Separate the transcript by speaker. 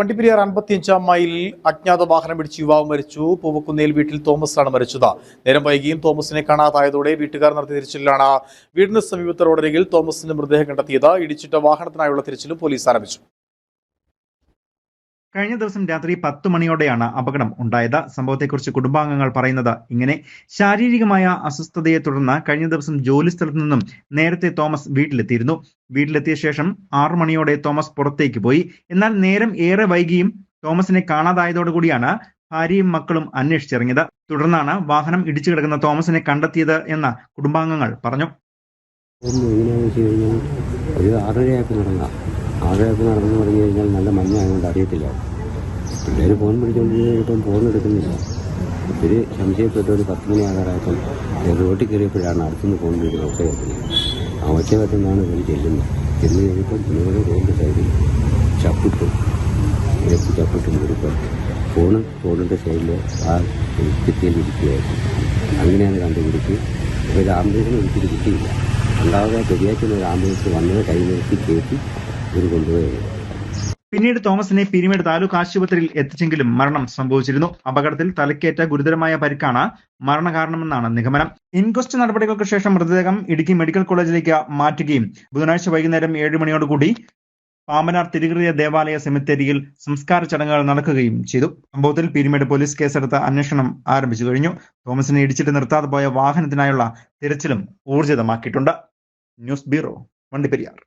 Speaker 1: വണ്ടിപ്പെരിയാർ അൻപത്തിയഞ്ചാം മൈലിൽ അജ്ഞാത വാഹനം ഇടിച്ച് യുവാവ് മരിച്ചു. പൂവക്കുന്നേൽ വീട്ടിൽ തോമസ് ആണ് മരിച്ചത്. നേരം വൈകിയും തോമസിനെ കാണാതായതോടെ വീട്ടുകാർ നടത്തിയ തിരച്ചിലാണ് വീടിന് സമീപത്തെ റോഡരികിൽ തോമസിന്റെ മൃതദേഹം കണ്ടെത്തിയത്. ഇടിച്ചിട്ട വാഹനത്തിനായുള്ള തിരച്ചിലും പോലീസ് ആരംഭിച്ചു.
Speaker 2: കഴിഞ്ഞ ദിവസം രാത്രി പത്ത് മണിയോടെയാണ് അപകടം ഉണ്ടായത്. സംഭവത്തെക്കുറിച്ച് കുടുംബാംഗങ്ങൾ പറയുന്നത് ഇങ്ങനെ. ശാരീരികമായ അസ്വസ്ഥതയെ തുടർന്ന് കഴിഞ്ഞ ദിവസം ജോലി സ്ഥലത്തു നിന്നും നേരത്തെ തോമസ് വീട്ടിലെത്തിയിരുന്നു. വീട്ടിലെത്തിയ ശേഷം ആറു മണിയോടെ തോമസ് പുറത്തേക്ക് പോയി. എന്നാൽ നേരം ഏറെ വൈകിയും തോമസിനെ കാണാതായതോടുകൂടിയാണ് ഭാര്യയും മക്കളും അന്വേഷിച്ചിറങ്ങിയത്. തുടർന്നാണ് വാഹനം ഇടിച്ചു കിടക്കുന്ന തോമസിനെ കണ്ടെത്തിയത് എന്ന് കുടുംബാംഗങ്ങൾ പറഞ്ഞു.
Speaker 3: ആറരയാക്കി നടന്നു തുടങ്ങി കഴിഞ്ഞാൽ നല്ല മഞ്ഞായതുകൊണ്ട് അറിയത്തില്ല. പിള്ളേർ ഫോൺ പിടിച്ചുകൊണ്ടിരിക്കുമ്പം ഫോൺ എടുക്കുന്നില്ല. ഒത്തിരി സംശയപ്പെട്ട് ഒരു പത്ത് മണി ആകാറായപ്പം റോട്ടിൽ കയറിയപ്പോഴാണ് അടുത്തുനിന്ന് ഫോൺ വിളിക്കുന്നത് ഒച്ച കേൾക്കുന്നത് ആ ഒച്ച കേട്ടെന്നാണ് ഇവർ ചെല്ലുന്നത്. ചെന്ന് കഴിഞ്ഞപ്പം പുള്ളിയുടെ റോഡ് സൈഡിൽ ചപ്പിട്ടു. ഇരപ്പ് ചപ്പിട്ടും കൊടുക്കും ഫോണ് റോഡിന്റെ സൈഡിൽ ആ ഭിത്തിയിൽ ഇരിക്കുകയായിരുന്നു അങ്ങനെയാണ് കണ്ടുപിടിച്ച് ഒരു ആംബുലൻസിന് ഒരിക്കലും കിട്ടിയില്ല. രണ്ടാമത് പെരിയാറ്റിന് ഒരു ആംബുലൻസ് വന്നത് കൈ നിർത്തി കയറ്റി
Speaker 2: പിന്നീട് തോമസിനെ പിരിമേട് താലൂക്ക് ആശുപത്രിയിൽ എത്തിച്ചെങ്കിലും മരണം സംഭവിച്ചിരുന്നു. അപകടത്തിൽ തലക്കേറ്റ ഗുരുതരമായ പരിക്കാണ് മരണകാരണമെന്നാണ് നിഗമനം. ഇൻക്വസ്റ്റ് നടപടികൾക്ക് ശേഷം മൃതദേഹം ഇടുക്കി മെഡിക്കൽ കോളേജിലേക്ക് മാറ്റുകയും ബുധനാഴ്ച വൈകുന്നേരം ഏഴ് മണിയോടുകൂടി പാമ്പനാർ തിരുകൃതിയ ദേവാലയ സെമിത്തേരിയിൽ സംസ്കാര ചടങ്ങുകൾ നടക്കുകയും ചെയ്തു. സംഭവത്തിൽ പീരുമേട് പോലീസ് കേസെടുത്ത് അന്വേഷണം ആരംഭിച്ചു കഴിഞ്ഞു. തോമസിനെ ഇടിച്ചിട്ട് നിർത്താതെ പോയ വാഹനത്തിനായുള്ള തിരച്ചിലും ഊർജിതമാക്കിയിട്ടുണ്ട് ന്യൂസ് ബ്യൂറോ വണ്ടിപ്പെരിയാർ